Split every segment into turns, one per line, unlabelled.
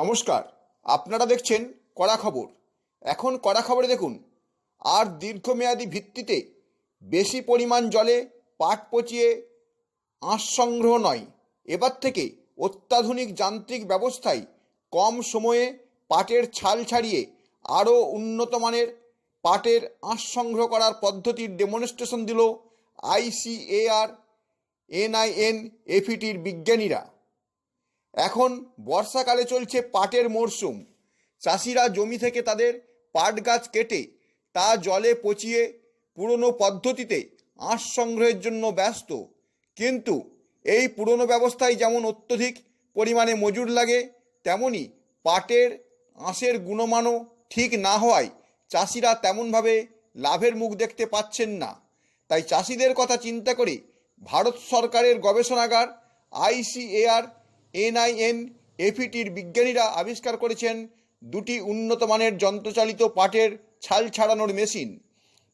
নমস্কার, আপনারা দেখছেন কড়া খবর। এখন কড়া খবরে দেখুন, আর দীর্ঘমেয়াদী ভিত্তিতে বেশি পরিমাণ জলে পাট পচিয়ে আঁশ সংগ্রহ নয়। এবার থেকে অত্যাধুনিক যান্ত্রিক ব্যবস্থায় কম সময়ে পাটের ছাল ছাড়িয়ে আরও উন্নত মানের পাটের আঁশ সংগ্রহ করার পদ্ধতির ডেমনস্ট্রেশন দিল আইসিএআর, এনআইএন এফিটির বিজ্ঞানীরা। এখন বর্ষাকালে চলছে পাটের মরশুম। চাষিরা জমি থেকে তাদের পাট গাছ কেটে তা জলে পচিয়ে পুরনো পদ্ধতিতে আঁশ সংগ্রহের জন্য ব্যস্ত। কিন্তু এই পুরনো ব্যবস্থায় যেমন অত্যধিক পরিমাণে মজুর লাগে, তেমনি পাটের, আঁশের গুণমানও ঠিক না হওয়ায় চাষিরা তেমনভাবে লাভের মুখ দেখতে পাচ্ছেন না। তাই চাষিদের কথা চিন্তা করে ভারত সরকারের গবেষণাগার আইসিএআর এনআইএন এফিটির বিজ্ঞানীরা আবিষ্কার করেছেন দুটি উন্নত মানের যন্ত্রচালিত পাটের ছাল ছাড়ানোর মেশিন।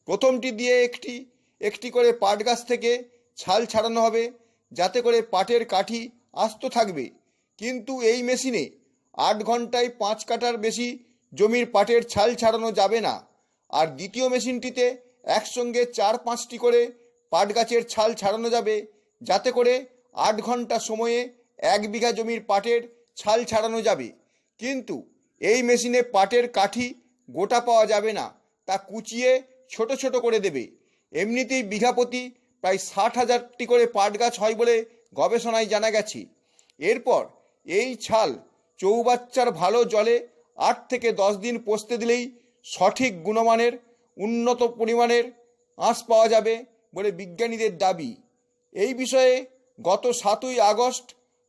প্রথমটি দিয়ে একটি একটি করে পাট গাছ থেকে ছাল ছাড়ানো হবে, যাতে করে পাটের কাঠি আস্ত থাকবে। কিন্তু এই মেশিনে আট ঘন্টায় পাঁচ কাটার বেশি জমির পাটের ছাল ছাড়ানো যাবে না। আর দ্বিতীয় মেশিনটিতে একসঙ্গে চার পাঁচটি করে পাট গাছের ছাল ছাড়ানো যাবে, যাতে করে আট ঘণ্টা সময়ে এক বিঘা জমির পাটের ছাল ছাড়ানো যাবে। কিন্তু এই মেশিনে পাটের কাঠি গোটা পাওয়া যাবে না, তা কুচিয়ে ছোট ছোট করে দেবে। এমনিতেই বিঘা প্রতি প্রায় ষাট হাজারটি করে পাট গাছ হয় বলে গবেষণায় জানা গেছে। এরপর এই ছাল চৌবাচ্চার ভালো জলে আট থেকে দশ দিন পচতে দিলেই সঠিক গুণমানের, উন্নত পরিমাণের আঁশ পাওয়া যাবে বলে বিজ্ঞানীদের দাবি। এই বিষয়ে গত সাতই আগস্ট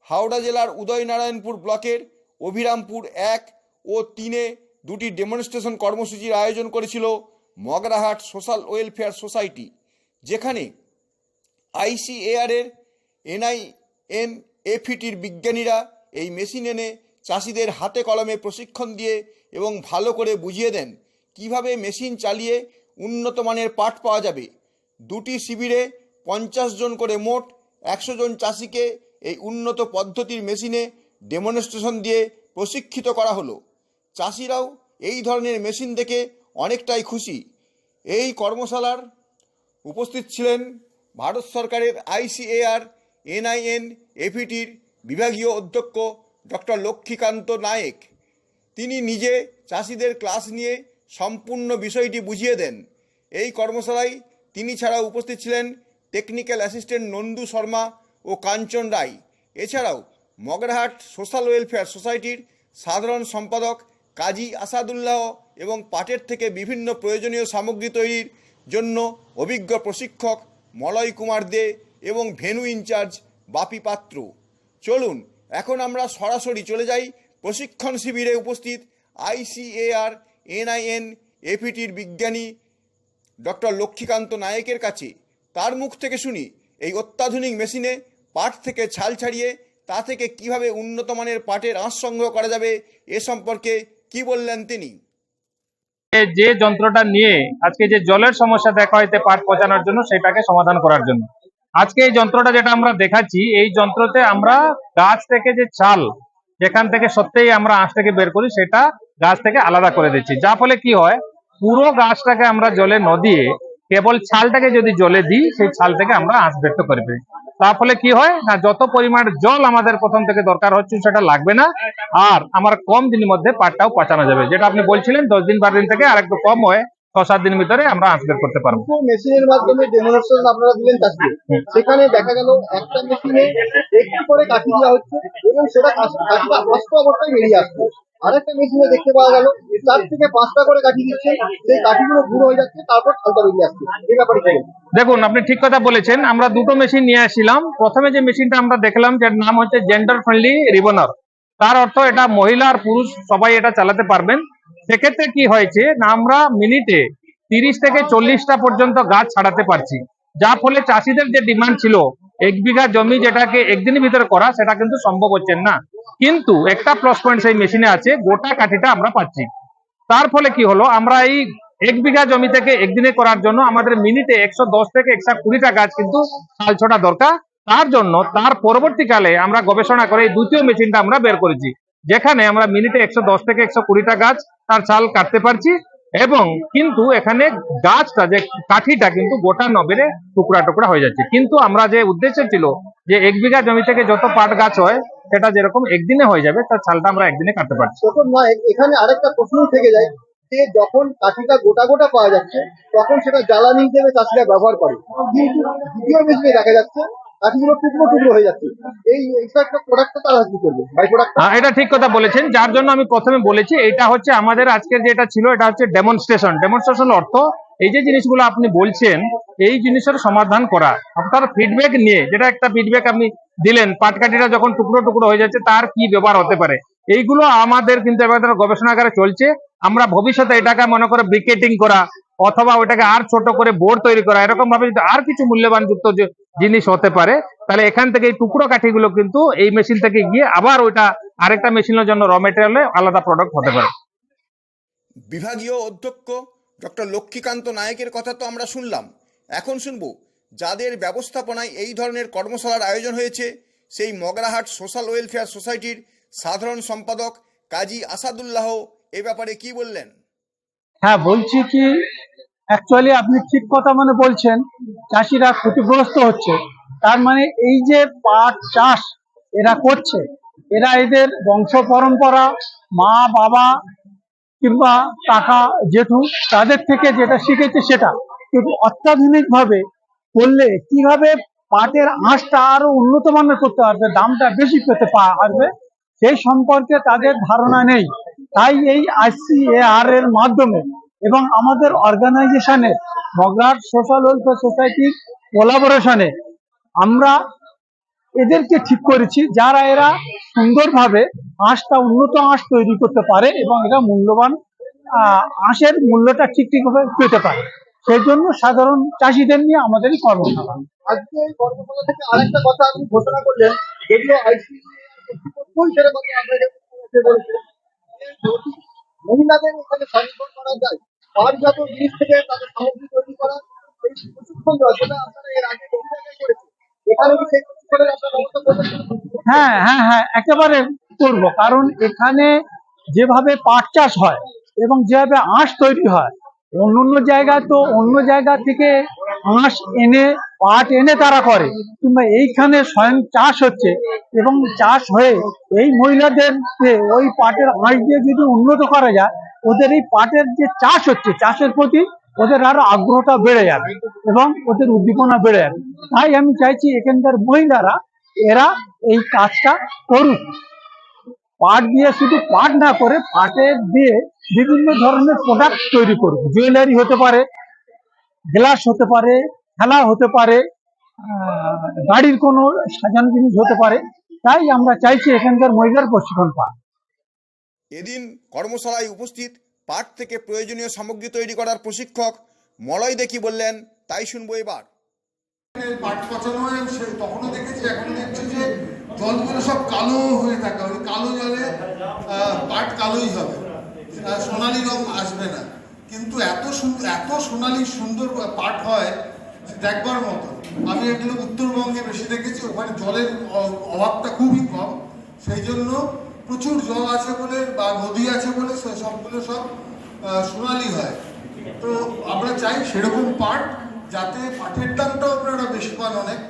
হাওড়া জেলার উদয়নারায়ণপুর ব্লকের অভিরামপুর এক ও তিনে দুটি ডেমনস্ট্রেশন কর্মসূচির আয়োজন করেছিল মগরাহাট সোশ্যাল ওয়েলফেয়ার সোসাইটি যেখানে আইসিএআরের এনআইএন এফিটির বিজ্ঞানীরা এই মেশিন এনে চাষিদের হাতে কলমে প্রশিক্ষণ দিয়ে এবং ভালো করে বুঝিয়ে দেন কীভাবে মেশিন চালিয়ে উন্নত মানের পাট পাওয়া যাবে। দুটি শিবিরে পঞ্চাশ জন করে মোট একশো জন চাষিকে এই উন্নত পদ্ধতির মেশিনে ডেমনস্ট্রেশন দিয়ে প্রশিক্ষিত করা হলো। চাষিরাও এই ধরনের মেশিন দেখে অনেকটাই খুশি। এই কর্মশালার উপস্থিত ছিলেন ভারত সরকারের আইসিএআর, এনআইএন এফিটির বিভাগীয় অধ্যক্ষ ডক্টর লক্ষ্মীকান্ত নায়েক। তিনি নিজে চাষিদের ক্লাস নিয়ে সম্পূর্ণ বিষয়টি বুঝিয়ে দেন। এই কর্মশালায় তিনি ছাড়া উপস্থিত ছিলেন টেকনিক্যাল অ্যাসিস্ট্যান্ট নন্দু শর্মা ও কাঞ্চন রায়। এছাড়াও মগরাহাট সোশ্যাল ওয়েলফেয়ার সোসাইটির সাধারণ সম্পাদক কাজী আসাদুল্লাহ এবং পাটের থেকে বিভিন্ন প্রয়োজনীয় সামগ্রী তৈরির জন্য অভিজ্ঞ প্রশিক্ষক মলয় কুমার দে এবং ভেনু ইনচার্জ বাপি পাত্র। চলুন, এখন আমরা সরাসরি চলে যাই প্রশিক্ষণ শিবিরে উপস্থিত আইসিএআর এনআইএন এপিটির বিজ্ঞানী ডক্টর লক্ষ্মীকান্ত নায়েকের কাছে। তার মুখ থেকে শুনি এই অত্যাধুনিক মেশিনে পাট থেকে ছাল ছাড়িয়ে তা থেকে কীভাবে উন্নত মানের পাটের আঁশ সংগ্রহ করা যাবে এ সম্পর্কে কি বললেন তিনি?
যে- যন্ত্রটা নিয়ে আজকে যে জলের সমস্যা দেখা হইতে পাট পচানোর জন্য সেটাকে সমাধান করার জন্য। আজকে এই যন্ত্রটা যেটা আমরা দেখাচ্ছি, এই যন্ত্রতে আমরা গাছ থেকে যে চাল যেখান থেকে সত্যিই আমরা আঁশটাকে বের করি, সেটা গাছ থেকে আলাদা করে দিচ্ছি। যা ফলে কি হয়, পুরো গাছটাকে আমরা জলে ন দিয়ে কেবল ছালটাকে যদি জলে দিই সেই ছাল থেকে আমরা আঁশ বের করে তার ফলে কি হয় না যত পরিমাণ জল আমাদের প্রথম থেকে দরকার হচ্ছে সেটা লাগবে না। আর আমার কম দিনের মধ্যে পাটটাও পচানো যাবে। যেটা আপনি বলছিলেন দশ দিন বারো দিন থেকে আর একটু কম হয় ছ সাত দিনের ভিতরে আমরা বের করতে পারব।
মেশিনের মাধ্যমে ডেমনস্ট্রেশন আপনারা দিলেন সেখানে দেখা গেল একটা মেশিনে একটু করে কাঠি দেওয়া হচ্ছে এবং সেটা অবস্থায় বেরিয়ে আসছে। আরেকটা মেশিনে দেখতে পাওয়া গেল। চার থেকে পাঁচটা করে কাঠি দিচ্ছে। সেই কাঠিগুলো গুঁড়ো হয়ে যাচ্ছে, তারপর ছালটা বেরিয়ে আসছে। এই ব্যাপারে
দেখুন, আপনি ঠিক কথা বলেছেন। আমরা দুটো মেশিন নিয়ে আসছিলাম। প্রথমে যে মেশিনটা আমরা দেখলাম, যার নাম হচ্ছে জেন্ডার ফ্রেন্ডলি রিবনার তার অর্থ এটা মহিলা আর পুরুষ সবাই এটা চালাতে পারবেন। সেক্ষেত্রে কি হয়েছে না, আমরা মিনিটে তিরিশ থেকে চল্লিশটা পর্যন্ত গাছ ছাড়াতে পারছি। যার ফলে চাষিদের যে ডিমান্ড ছিল এক বিঘা জমি যেটাকে একদিনের ভিতরে করা, সেটা কিন্তু সম্ভব হচ্ছে না। কিন্তু একটা প্লাস পয়েন্ট সেই মেশিনে আছে, গোটা কাঠিটা আমরা পাচ্ছি। তার ফলে কি হলো, আমরা এই এক বিঘা জমি থেকে একদিনে করার জন্য আমাদের মিনিটে একশো দশ থেকে একশো কুড়িটা গাছ কিন্তু ছাল ছোটা দরকার। তার জন্য তার পরবর্তীকালে আমরা গবেষণা করে এই দ্বিতীয় মেশিনটা আমরা বের করেছি, যেখানে আমরা মিনিটে একশো দশ থেকে একশো কুড়িটা গাছ তার চাল কাটতে পারছি। এবং কিন্তু এখানে গাছটা যে কাঠিটা কিন্তু গোটা নবেরে টুকরা টুকরা হয়ে যাচ্ছে। কিন্তু আমরা যে উদ্দেশ্য ছিল যে এক বিঘা জমি থেকে যত পাট গাছ হয়, সেটা যেরকম একদিনে হয়ে যাবে, তার ছালটা আমরা একদিনে কাটতে পারছি।
এখানে আরেকটা প্রশ্ন থেকে যায় যে যখন কাঠিটা গোটা গোটা পাওয়া যাচ্ছে, তখন সেটা জ্বালানি হিসেবে চাষিরা ব্যবহার করে। দ্বিতীয় দেখা যাচ্ছে হয়ে
এটা ঠিক কথা বলেছেন। যার জন্য আমি প্রথমে বলেছি, এটা হচ্ছে আমাদের আজকের যেটা ছিল, এটা হচ্ছে ডেমনস্ট্রেশন ডেমনস্ট্রেশন অর্থ, এই যে জিনিসগুলো আপনি বলছেন, এই জিনিসের সমাধান করা। আপনার ফিডব্যাক নিয়ে, যেটা একটা ফিডব্যাক আপনি দিলেন, পাটকাঠিটা যখন টুকরো টুকরো হয়ে যাচ্ছে, তার কি ব্যবহার হতে পারে? এইগুলো আমাদের কিন্তু গবেষণাগারে চলছে। আমরা ভবিষ্যতে এটাকে মনে করে ব্রিকেটিং করা অথবা ওইটাকে আর ছোট করে বোর্ড তৈরি করা, এরকম ভাবে যদি আর কিছু মূল্যবান যুক্ত যে জিনিস হতে পারে, তাহলে এখান থেকে এই টুকরো কাঠিগুলো কিন্তু এই মেশিন থেকে গিয়ে আবার ওইটা আরেকটা মেশিনের জন্য র মেটেরিয়ালে আলাদা প্রোডাক্ট হতে পারে।
বিভাগীয় অধ্যক্ষ ডক্টর লক্ষ্মীকান্ত নায়কের কথা তো আমরা শুনলাম। এখন শুনব, যাদের ব্যবস্থাপনায় এই ধরনের কর্মশালার আয়োজন হয়েছে, সেই মগরাহাট সোশ্যাল ওয়েলফেয়ার সোসাইটির সাধারণ সম্পাদক কাজী আসাদুল্লাহ এ ব্যাপারে কি বললেন?
হ্যাঁ বলছি কি অ্যাকচুয়ালি আপনি ঠিক কথা মানে বলছেন, চাষিরা ক্ষতিগ্রস্ত হচ্ছে। তার মানে এই যে পাট চাষ এরা করছে, এরা এদের বংশ পরম্পরা, মা, বাবা কিংবা কাকা, জেঠু, তাদের থেকে যেটা শিখেছে সেটা। কিন্তু অত্যাধুনিক ভাবে করলে কীভাবে পাটের আঁশটা আরও উন্নত মানের করতে পারবে, দামটা বেশি পেতে পারবে সেই সম্পর্কে তাদের ধারণা নেই। তাই এই আইসিএআর এর মাধ্যমে এবং আমাদের অর্গানাইজেশনের মগরাট সোশ্যাল ওয়েলফেয়ার সোসাইটির কোলাবোরেশনে আমরা এদেরকে ঠিক করেছি, যারা এরা সুন্দরভাবে আঁশটা, উন্নত আঁশ তৈরি করতে পারে এবং এরা মূল্যবান আঁশের মূল্যটা ঠিক ঠিকভাবে পেতে পারে। সেই জন্য সাধারণ চাষিদের নিয়ে আমাদের কর্মশালা।
আজকে কর্মশালা থেকে আরেকটা কথা আপনি ঘোষণা করলেন কথা মহিলাদের এখানে স্বনির্ভর করা যায়। পাটজাত জিনিস থেকে তাদের সামগ্রী তৈরি করা, এই প্রশিক্ষণ দেওয়া সেটা আপনারা এর আগে বহু জায়গায় করেছেন
হ্যাঁ হ্যাঁ হ্যাঁ একেবারে করব। কারণ এখানে যেভাবে পাট চাষ হয় এবং যেভাবে আঁশ তৈরি হয় অন্য অন্য জায়গায় তো অন্য জায়গা থেকে আঁশ এনে, পাট এনে তারা করে। কিংবা এইখানে স্বয়ং চাষ হচ্ছে এবং চাষ হয়ে এই মহিলাদের ওই পাটের আঁশ দিয়ে যদি উন্নত করা যায়, ওদের এই পাটের যে চাষ হচ্ছে, চাষের প্রতি ওদের আরও আগ্রহটা বেড়ে যাবে এবং ওদের উদ্দীপনা বেড়ে যাবে। তাই আমি চাইছি এখানকার মহিলারা, এরা এই কাজটা করুক। পাট দিয়ে শুধু পাট না করে, পাটের দিয়ে বিভিন্ন ধরনের প্রোডাক্ট তৈরি করুক। জুয়েলারি হতে পারে গ্লাস হতে পারে খেলা হতে পারে গাড়ির কোনো সাজানো জিনিস হতে পারে তাই আমরা চাইছি এখানকার মহিলার প্রশিক্ষণ পাক।
এদিন কর্মশালায় উপস্থিত পাট থেকে প্রয়োজনীয় সামগ্রী তৈরি করার প্রশিক্ষক মলয় দেখি বললেন তাই শুনব এবার।
পাট পচানো হয় সে- তখনও দেখেছি এখনও দেখছি যে জলগুলো সব কালো হয়ে থাকে ওই কালো জলে পাট কালোই হবে। সোনালী রং আসবে না। কিন্তু এত সুন্দর এত সোনালি সুন্দর পাট হয় দেখবার মতো। আমি এগুলো উত্তরবঙ্গে বেশি দেখেছি ওখানে জলের অভাবটা খুবই কম। সেই জন্য প্রচুর জল আছে বলে বা নদী আছে বলে সবগুলো সব সোনালি হয়। তো আমরা চাই সেরকম পাট যাতে পাটের দামটাও আপনারা বেশি পান অনেক।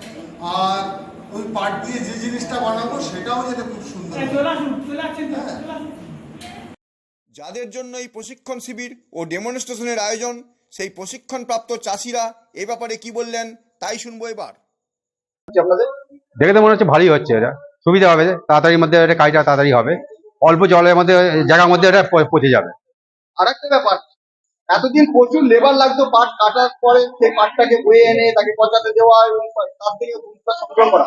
আর ওই পাট দিয়ে যে জিনিসটা বানাবো সেটাও যাতে খুব সুন্দর হয়।
যাদের জন্য এই প্রশিক্ষণ শিবির ও ডেমনস্ট্রেশনের আয়োজন সেই প্রশিক্ষণপ্রাপ্ত চাষিরা এ ব্যাপারে কি বললেন তাই শুনব এবার।
আপনাদের
দেখে তো মনে হচ্ছে ভালোই হচ্ছে এটা। সুবিধা হবে তাড়াতাড়ির মধ্যে এটা কাজটা তাড়াতাড়ি হবে। অল্প জলের মধ্যে জায়গার মধ্যে এটা প- পচে যাবে।
আর একটা ব্যাপার এতদিন প্রচুর লেবার লাগতো পাট কাটার পরে সেই পাটটাকে বয়ে এনে তাকে পচাতে দেওয়া এবং তার থেকে দুধটা সংগ্রহ করা।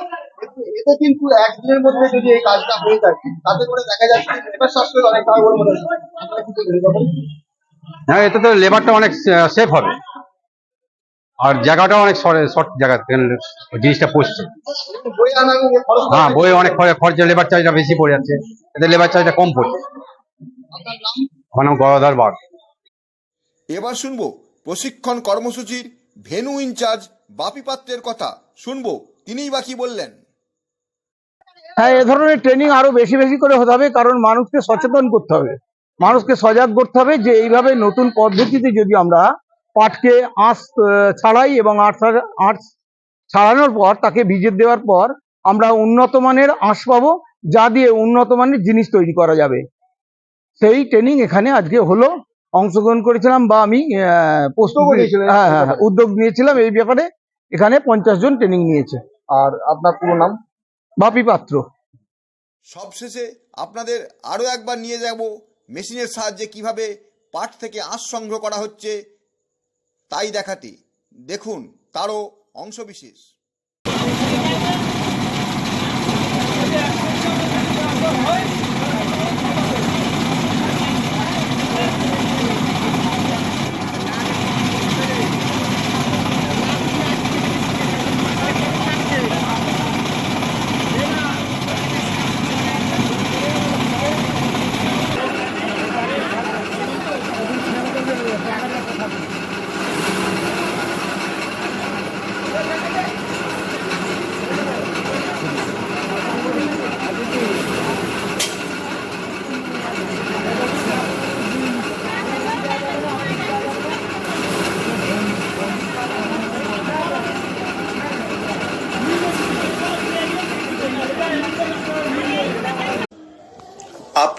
এতে কিন্তু একদিনের মধ্যে যদি এই কাজটা হয়ে যায় তাতে করে দেখা যাচ্ছে লেবার সাশ্রয় অনেক টাকা করে মনে হয়?
হ্যাঁ এতে তো লেবারটা অনেক সেফ হবে। আর জায়গাটা অনেক শর্ট জায়গা জিনিসটা পড়ছে হ্যাঁ বইয়ে অনেক খরচ- লেবার চার্জটা বেশি পড়ে যাচ্ছে। এতে লেবার চার্জটা কম পড়ছে। আমার নাম গদাধর বাগ।
এবার শুনব প্রশিক্ষণ কর্মসূচির ভেনু ইনচার্জ বাপি পাত্রের কথা। শুনব, তিনিই বাকি বললেন?
হ্যাঁ এ ধরনের ট্রেনিং আরও বেশি বেশি করে হতে হবে, কারণ মানুষকে সচেতন করতে হবে। মানুষকে সজাগ করতে হবে যে এইভাবে নতুন পদ্ধতিতে যদি আমরা পাটকে আঁশ ছাড়াই এবং আঁশ ছাড়ানোর পর, তাকে ভিজে দেওয়ার পর আমরা উন্নত মানের আঁশ পাবো, যা দিয়ে উন্নত মানের জিনিস তৈরি করা যাবে। সেই ট্রেনিং এখানে আজকে হলো। অংশগ্রহণ করেছিলাম বা আমি প্রস্তুত হ্যাঁ হ্যাঁ হ্যাঁ, উদ্যোগ নিয়েছিলাম এই ব্যাপারে এখানে পঞ্চাশ জন ট্রেনিং নিয়েছে
আর আপনার পুরো নাম
বাপি পাত্র
সবশেষে আপনাদের আরও একবার নিয়ে যাব মেশিনের সাহায্যে কীভাবে পাট থেকে আঁশ সংগ্রহ করা হচ্ছে তাই দেখাতে দেখুন তারও অংশবিশেষ